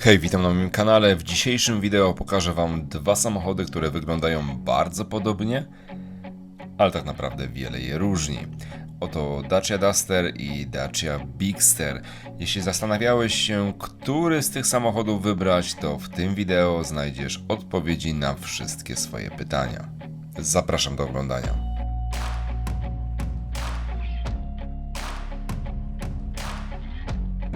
Hej, witam na moim kanale. W dzisiejszym wideo pokażę Wam dwa samochody, które wyglądają bardzo podobnie, ale tak naprawdę wiele je różni. Oto Dacia Duster i Dacia Bigster. Jeśli zastanawiałeś się, który z tych samochodów wybrać, to w tym wideo znajdziesz odpowiedzi na wszystkie swoje pytania. Zapraszam do oglądania.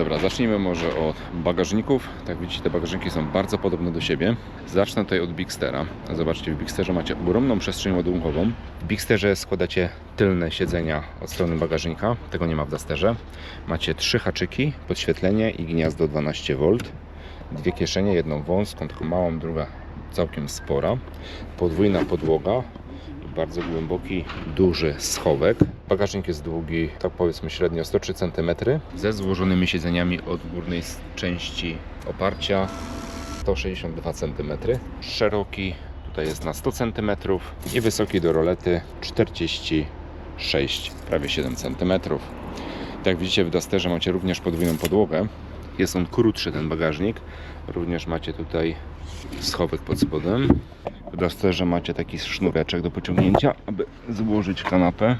Dobra, zacznijmy może od bagażników. Tak widzicie, te bagażniki są bardzo podobne do siebie. Zacznę tutaj od Bigstera. Zobaczcie, w Bigsterze macie ogromną przestrzeń ładunkową. W Bigsterze składacie tylne siedzenia od strony bagażnika. Tego nie ma w Dusterze. Macie trzy haczyki, podświetlenie i gniazdo 12V. Dwie kieszenie, jedną wąską, taką małą, druga całkiem spora. Podwójna podłoga, bardzo głęboki, duży schowek. Bagażnik jest długi, tak powiedzmy średnio 103 cm, ze złożonymi siedzeniami od górnej części oparcia 162 cm. Szeroki tutaj jest na 100 cm i wysoki do rolety 46, prawie 7 cm. Jak widzicie w Dusterze macie również podwójną podłogę. Jest on krótszy ten bagażnik. Również macie tutaj schowek pod spodem. W Dusterze macie taki sznureczek do pociągnięcia, aby złożyć kanapę.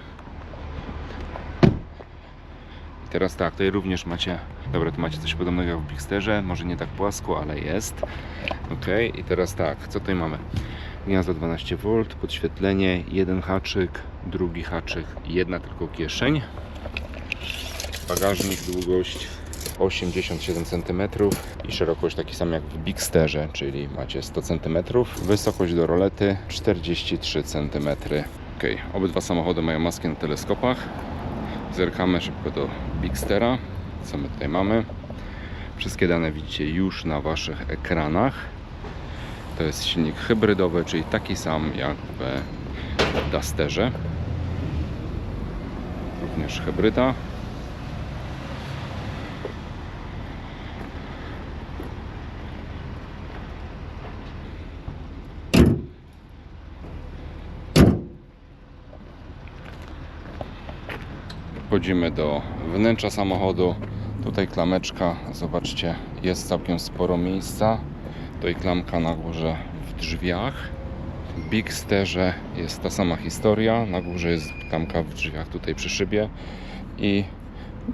I teraz tak, tutaj również macie, dobra, tu macie coś podobnego jak w Bigsterze, może nie tak płasko, ale jest. Ok, i teraz tak, co tutaj mamy? Gniazdo 12V, podświetlenie, jeden haczyk, drugi haczyk, jedna tylko kieszeń. Bagażnik, długość 87 cm i szerokość taki sam jak w Bigsterze, czyli macie 100 cm. Wysokość do rolety 43 cm. Ok, obydwa samochody mają maski na teleskopach. Zerkamy szybko do Bigstera. Co my tutaj mamy? Wszystkie dane widzicie już na Waszych ekranach. To jest silnik hybrydowy, czyli taki sam jak w Dusterze. Również hybryda. Wchodzimy do wnętrza samochodu. Tutaj klameczka, zobaczcie, jest całkiem sporo miejsca. Tutaj klamka na górze w drzwiach. W Bigsterze jest ta sama historia. Na górze jest klamka w drzwiach tutaj przy szybie. I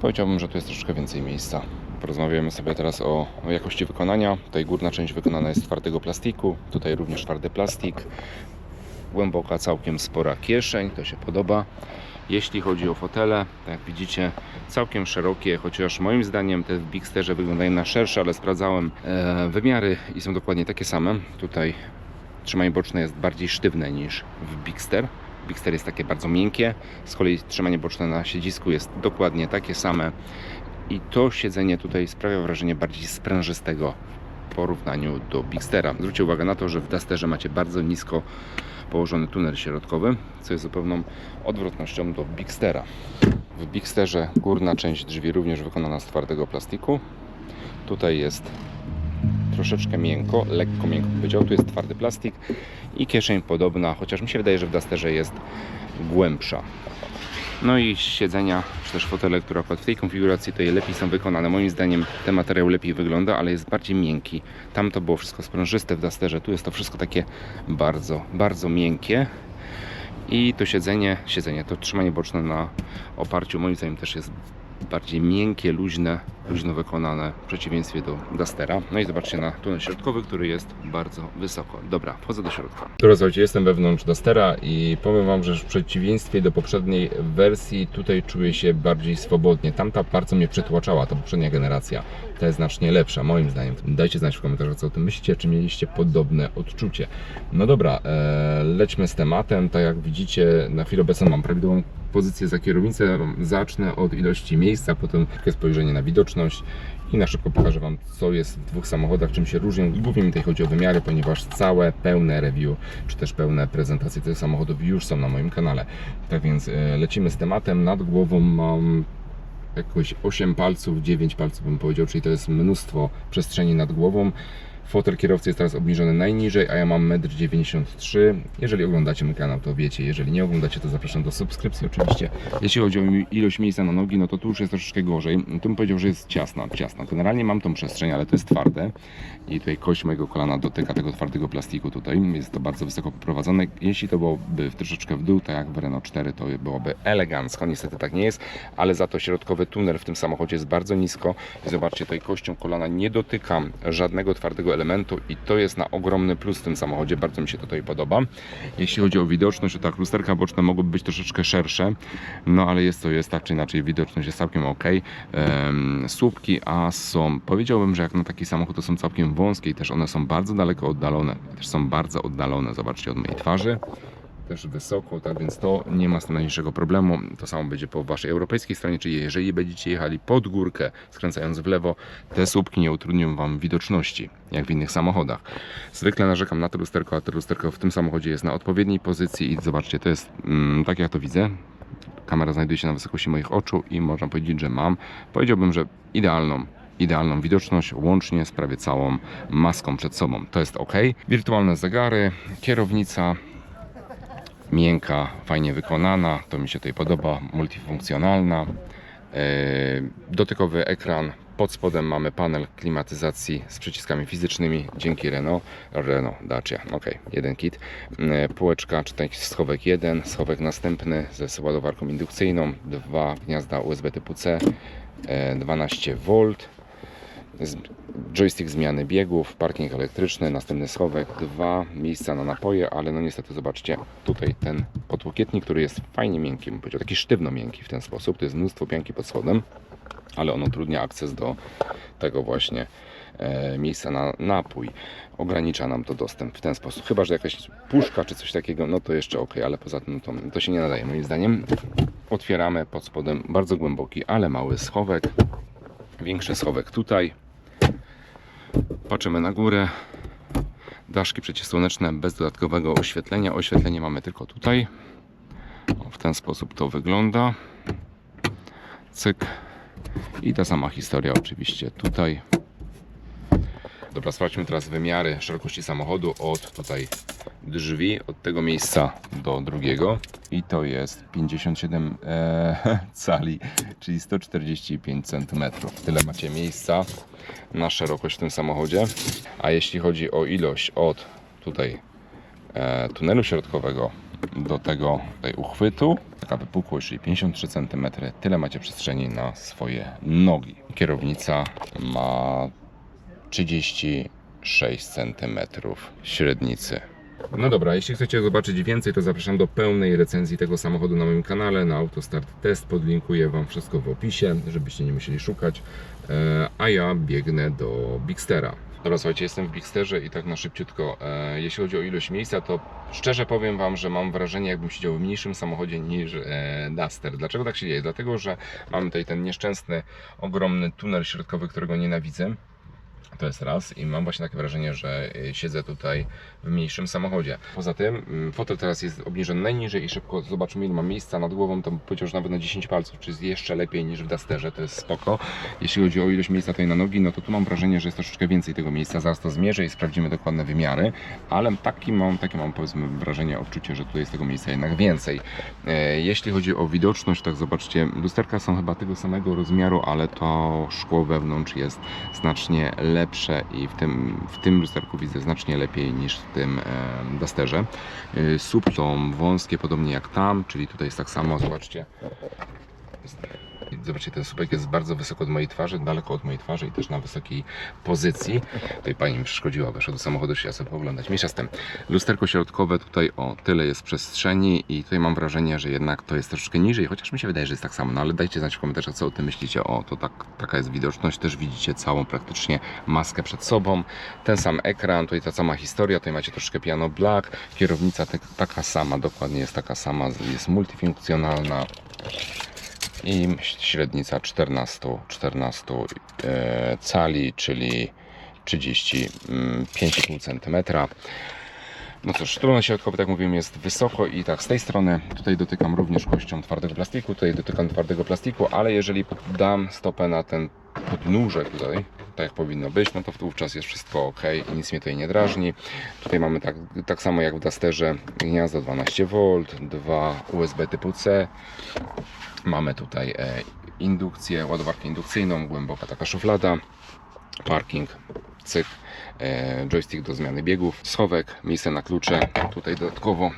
powiedziałbym, że tu jest troszkę więcej miejsca. Porozmawiamy sobie teraz o, o jakości wykonania. Tutaj górna część wykonana jest z twardego plastiku. Tutaj również twardy plastik. Głęboka, całkiem spora kieszeń, to się podoba. Jeśli chodzi o fotele, tak jak widzicie, całkiem szerokie, chociaż moim zdaniem te w Bigsterze wyglądają na szersze, ale sprawdzałem e, wymiary i są dokładnie takie same. Tutaj trzymanie boczne jest bardziej sztywne niż w Bigster. Bigster jest takie bardzo miękkie, z kolei trzymanie boczne na siedzisku jest dokładnie takie same i to siedzenie tutaj sprawia wrażenie bardziej sprężystego w porównaniu do Bigstera. Zwróćcie uwagę na to, że w Dusterze macie bardzo nisko położony tunel środkowy, co jest zupełną odwrotnością do Bigstera. W Bigsterze górna część drzwi również wykonana z twardego plastiku. Tutaj jest troszeczkę miękko, lekko miękko powiedział. Tu jest twardy plastik i kieszeń podobna, chociaż mi się wydaje, że w Dusterze jest głębsza. No i siedzenia, czy też fotele, które akurat w tej konfiguracji to je lepiej są wykonane. Moim zdaniem ten materiał lepiej wygląda, ale jest bardziej miękki. Tam to było wszystko sprężyste w Dusterze, tu jest to wszystko takie bardzo, bardzo miękkie. I to siedzenie, siedzenie, to trzymanie boczne na oparciu moim zdaniem też jest bardziej miękkie, luźne, luźno wykonane w przeciwieństwie do Dustera. No i zobaczcie na tunel środkowy, który jest bardzo wysoko. Dobra, wchodzę do środka. Dobra, słuchajcie, jestem wewnątrz Dustera i powiem Wam, że w przeciwieństwie do poprzedniej wersji tutaj czuję się bardziej swobodnie. Tamta bardzo mnie przytłaczała, ta poprzednia generacja. Ta jest znacznie lepsza, moim zdaniem. Dajcie znać w komentarzach, co o tym myślicie, czy mieliście podobne odczucie. No dobra, e, lećmy z tematem. Tak jak widzicie, na chwilę obecną mam prawidłową pozycję za kierownicę. Zacznę od ilości miejsca, potem takie spojrzenie na widoczność i na szybko pokażę Wam, co jest w dwóch samochodach, czym się różnią. Głównie mi tutaj chodzi o wymiary, ponieważ całe pełne review, czy też pełne prezentacje tych samochodów już są na moim kanale. Tak więc e, lecimy z tematem. Nad głową mam jakoś 8 palców, 9 palców bym powiedział, czyli to jest mnóstwo przestrzeni nad głową. Fotel kierowcy jest teraz obniżony najniżej, a ja mam 1,93 m. Jeżeli oglądacie mój kanał, to wiecie. Jeżeli nie oglądacie, to zapraszam do subskrypcji oczywiście. Jeśli chodzi o ilość miejsca na nogi, no to tu już jest troszeczkę gorzej. Tu bym powiedział, że jest ciasna, ciasna. Generalnie mam tą przestrzeń, ale to jest twarde. I tutaj kość mojego kolana dotyka tego twardego plastiku tutaj. Jest to bardzo wysoko poprowadzone. Jeśli to byłoby troszeczkę w dół, tak jak w Renault 4, to byłoby elegancko. Niestety tak nie jest, ale za to środkowy tunel w tym samochodzie jest bardzo nisko. I zobaczcie, tutaj kością kolana nie dotykam żadnego twardego elementu i to jest na ogromny plus w tym samochodzie. Bardzo mi się to tutaj podoba. Jeśli chodzi o widoczność, to tak, lusterka boczne mogłyby być troszeczkę szersze, no ale jest to jest tak czy inaczej, widoczność jest całkiem ok. Słupki A są, powiedziałbym, że jak na taki samochód to są całkiem wąskie i też one są bardzo daleko oddalone. Też są bardzo oddalone, zobaczcie, od mojej twarzy też wysoko, tak więc to nie ma najmniejszego problemu. To samo będzie po waszej europejskiej stronie, czyli jeżeli będziecie jechali pod górkę, skręcając w lewo, te słupki nie utrudnią wam widoczności, jak w innych samochodach. Zwykle narzekam na to lusterko, a to lusterko w tym samochodzie jest na odpowiedniej pozycji i zobaczcie, to jest mm, tak jak to widzę. Kamera znajduje się na wysokości moich oczu i można powiedzieć, że mam, powiedziałbym, że idealną idealną widoczność łącznie z prawie całą maską przed sobą. To jest ok. Wirtualne zegary, kierownica, miękka, fajnie wykonana, to mi się tutaj podoba, multifunkcjonalna. E, Dotykowy ekran, pod spodem mamy panel klimatyzacji z przyciskami fizycznymi dzięki Renault, Renault Dacia, ok, jeden kit. E, Półeczka, czy taki schowek jeden, schowek następny ze ładowarką indukcyjną, dwa gniazda USB typu C, e, 12V, z- joystick zmiany biegów, parking elektryczny, następny schowek, dwa miejsca na napoje, ale no niestety zobaczcie, tutaj ten podłokietnik, który jest fajnie miękki, bym powiedział, taki sztywno miękki w ten sposób, to jest mnóstwo pianki pod spodem, ale on utrudnia akces do tego właśnie e, miejsca na napój. Ogranicza nam to dostęp w ten sposób. Chyba, że jakaś puszka czy coś takiego, no to jeszcze ok, ale poza tym to, to się nie nadaje moim zdaniem. Otwieramy pod spodem bardzo głęboki, ale mały schowek. Większy schowek tutaj. Patrzymy na górę. Daszki przeciwsłoneczne bez dodatkowego oświetlenia. Oświetlenie mamy tylko tutaj. W ten sposób to wygląda. Cyk. I ta sama historia oczywiście tutaj. Dobra, sprawdźmy teraz wymiary szerokości samochodu od tutaj drzwi, od tego miejsca do drugiego. I to jest 57 e, cali, czyli 145 cm. Tyle macie miejsca na szerokość w tym samochodzie. A jeśli chodzi o ilość od tutaj e, tunelu środkowego do tego tutaj uchwytu, taka wypukłość, czyli 53 cm, tyle macie przestrzeni na swoje nogi. Kierownica ma 36 cm średnicy. No dobra, jeśli chcecie zobaczyć więcej, to zapraszam do pełnej recenzji tego samochodu na moim kanale, na Autostart Test. Podlinkuję Wam wszystko w opisie, żebyście nie musieli szukać. E, A ja biegnę do Bigstera. Dobra, słuchajcie, jestem w Bigsterze i tak na szybciutko. E, jeśli chodzi o ilość miejsca, to szczerze powiem Wam, że mam wrażenie, jakbym siedział w mniejszym samochodzie niż e, Duster. Dlaczego tak się dzieje? Dlatego, że mamy tutaj ten nieszczęsny, ogromny tunel środkowy, którego nienawidzę. To jest raz i mam właśnie takie wrażenie, że y, siedzę tutaj w mniejszym samochodzie. Poza tym mm, fotel teraz jest obniżony najniżej i szybko zobaczymy ile mam miejsca nad głową, to powiedział, że nawet na 10 palców, czy jest jeszcze lepiej niż w Dusterze, to jest spoko. Jeśli chodzi o ilość miejsca tutaj na nogi, no to tu mam wrażenie, że jest troszeczkę więcej tego miejsca, zaraz to zmierzę i sprawdzimy dokładne wymiary, ale taki mam, takie mam powiedzmy wrażenie, odczucie, że tutaj jest tego miejsca jednak więcej. E, Jeśli chodzi o widoczność, tak zobaczcie, lusterka są chyba tego samego rozmiaru, ale to szkło wewnątrz jest znacznie lepsze i w tym, w tym lusterku widzę znacznie lepiej niż w tym Dusterze. E, Słupki są wąskie, podobnie jak tam, czyli tutaj jest tak samo, zobaczcie. Zobaczcie, ten słupek jest bardzo wysoko od mojej twarzy, daleko od mojej twarzy i też na wysokiej pozycji. Tutaj pani mi przeszkodziła, weszła do samochodu, chciała sobie pooglądać. Mniejsza z tym. Lusterko środkowe, tutaj o tyle jest przestrzeni i tutaj mam wrażenie, że jednak to jest troszeczkę niżej, chociaż mi się wydaje, że jest tak samo. No ale dajcie znać w komentarzach, co o tym myślicie. O, to tak, taka jest widoczność. Też widzicie całą praktycznie maskę przed sobą. Ten sam ekran, tutaj ta sama historia. Tutaj macie troszkę piano black. Kierownica taka sama, dokładnie jest taka sama, jest multifunkcjonalna i średnica 14, 14 e, cali, czyli 35,5 cm. No cóż, struna środkowa, tak mówiłem, jest wysoko i tak z tej strony tutaj dotykam również kością twardego plastiku, tutaj dotykam twardego plastiku, ale jeżeli dam stopę na ten podnóżek tutaj, tak jak powinno być, no to wówczas jest wszystko ok i nic mnie tutaj nie drażni. Tutaj mamy tak, tak samo jak w Dusterze gniazdo 12V, dwa USB typu C. Mamy tutaj e, indukcję, ładowarkę indukcyjną, głęboka taka szuflada, parking, cyk, e, joystick do zmiany biegów, schowek, miejsce na klucze. Tutaj dodatkowo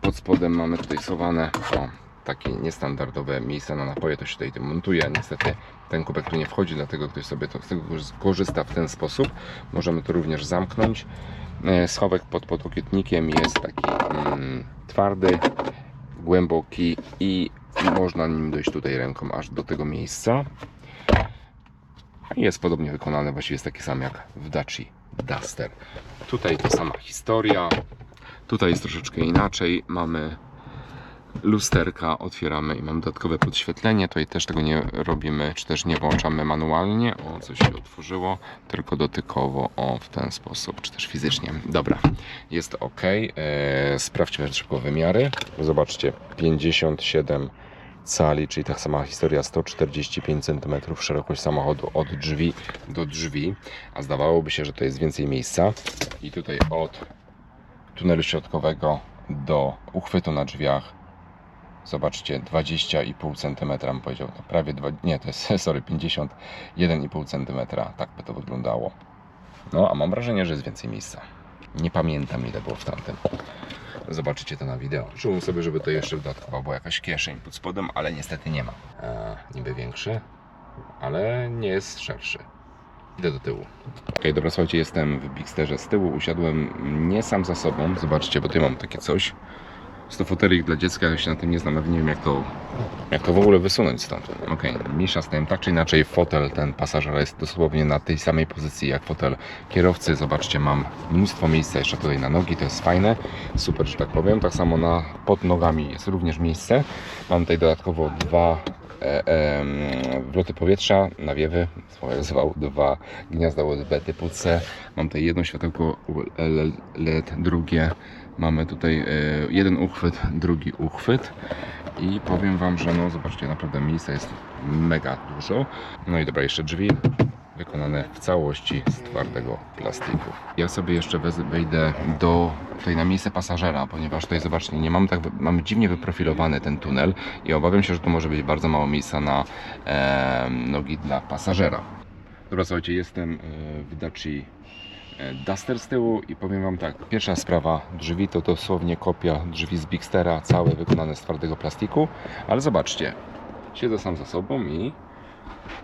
pod spodem mamy tutaj schowane o, takie niestandardowe miejsce na napoje, to się tutaj montuje. Niestety ten kubek tu nie wchodzi, dlatego ktoś sobie to z tego korzysta w ten sposób. Możemy to również zamknąć. E, Schowek pod podłokietnikiem jest taki mm, twardy, głęboki i można nim dojść tutaj ręką aż do tego miejsca. Jest podobnie wykonany, właściwie jest taki sam jak w Daci Duster. Tutaj to sama historia. Tutaj jest troszeczkę inaczej. Mamy lusterka, otwieramy i mamy dodatkowe podświetlenie. Tutaj też tego nie robimy, czy też nie włączamy manualnie. O, coś się otworzyło, tylko dotykowo, o, w ten sposób, czy też fizycznie. Dobra, jest ok. Eee, sprawdźmy szybko wymiary. Zobaczcie, 57 cali, czyli ta sama historia 145 cm szerokość samochodu od drzwi do drzwi, a zdawałoby się, że to jest więcej miejsca. I tutaj od tunelu środkowego do uchwytu na drzwiach zobaczcie 20,5 cm powiedział, to prawie dwa, nie to jest sorry 51,5 cm tak by to wyglądało no a mam wrażenie, że jest więcej miejsca nie pamiętam ile było w tamtym Zobaczycie to na wideo. Czułem sobie, żeby to jeszcze dodatkowo była jakaś kieszeń pod spodem, ale niestety nie ma. E, niby większy, ale nie jest szerszy. Idę do tyłu. Ok, dobra, słuchajcie, jestem w Bigsterze z tyłu. Usiadłem nie sam za sobą. Zobaczcie, bo tutaj mam takie coś. Jest to fotelik dla dziecka, ja się na tym nie znam, nie wiem jak to, jak to w ogóle wysunąć stąd. Ok, mniejsza z tym, tak czy inaczej fotel ten pasażera jest dosłownie na tej samej pozycji jak fotel kierowcy. Zobaczcie, mam mnóstwo miejsca jeszcze tutaj na nogi, to jest fajne, super, że tak powiem. Tak samo na, pod nogami jest również miejsce. Mam tutaj dodatkowo dwa wloty powietrza, nawiewy, zwał, dwa gniazda USB typu C. Mam tutaj jedno światełko LED, drugie. Mamy tutaj e, jeden uchwyt, drugi uchwyt. I powiem Wam, że no zobaczcie, naprawdę miejsca jest mega dużo. No i dobra, jeszcze drzwi wykonane w całości z twardego plastiku. Ja sobie jeszcze wejdę do tutaj na miejsce pasażera, ponieważ tutaj zobaczcie, nie mamy tak, mamy dziwnie wyprofilowany ten tunel i obawiam się, że tu może być bardzo mało miejsca na e, nogi dla pasażera. Dobra, słuchajcie, jestem e, w Daci e, Duster z tyłu i powiem Wam tak, pierwsza sprawa, drzwi to dosłownie kopia drzwi z Bigstera, całe wykonane z twardego plastiku, ale zobaczcie, siedzę sam za sobą i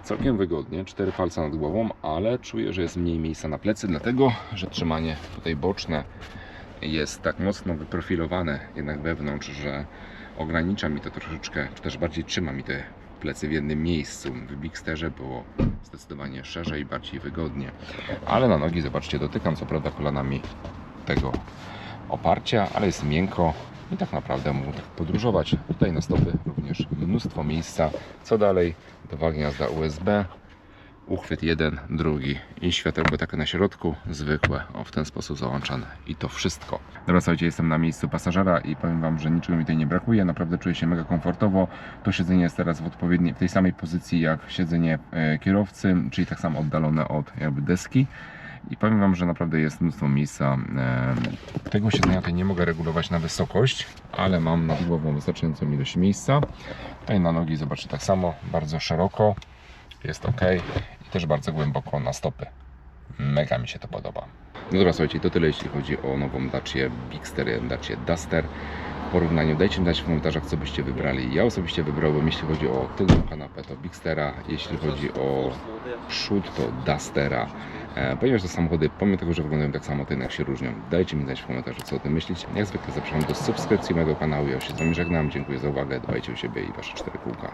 całkiem wygodnie, cztery palce nad głową, ale czuję, że jest mniej miejsca na plecy, dlatego, że trzymanie tutaj boczne jest tak mocno wyprofilowane jednak wewnątrz, że ogranicza mi to troszeczkę, czy też bardziej trzyma mi te plecy w jednym miejscu. W Bigsterze było zdecydowanie szerzej, bardziej wygodnie. Ale na nogi, zobaczcie, dotykam co prawda kolanami tego oparcia, ale jest miękko i tak naprawdę mógł tak podróżować. Tutaj na stopy również mnóstwo miejsca. Co dalej? Dwa gniazda USB, uchwyt jeden, drugi i światełko takie na środku, zwykłe, o w ten sposób załączane i to wszystko. Dobra, słuchajcie, jestem na miejscu pasażera i powiem Wam, że niczego mi tutaj nie brakuje, naprawdę czuję się mega komfortowo. To siedzenie jest teraz w odpowiedniej, w tej samej pozycji jak siedzenie e, kierowcy, czyli tak samo oddalone od jakby deski. I powiem Wam, że naprawdę jest mnóstwo miejsca. E, Tego siedzenia tutaj nie mogę regulować na wysokość, ale mam nad głową wystarczającą ilość miejsca. Tutaj na nogi zobaczcie tak samo, bardzo szeroko, jest ok i też bardzo głęboko na stopy. Mega mi się to podoba. No dobra, słuchajcie, to tyle jeśli chodzi o nową Dacię Bigster, Dacię Duster. Porównaniu dajcie mi znać w komentarzach, co byście wybrali. Ja osobiście wybrałbym, jeśli chodzi o tylną kanapę, to Bigstera, jeśli chodzi o przód, to Dustera. E, ponieważ te samochody, pomimo tego, że wyglądają tak samo, to jednak się różnią. Dajcie mi znać w komentarzu, co o tym myślicie. Jak zwykle zapraszam do subskrypcji mojego kanału. Ja się z Wami żegnam. Dziękuję za uwagę. Dbajcie o siebie i Wasze cztery kółka.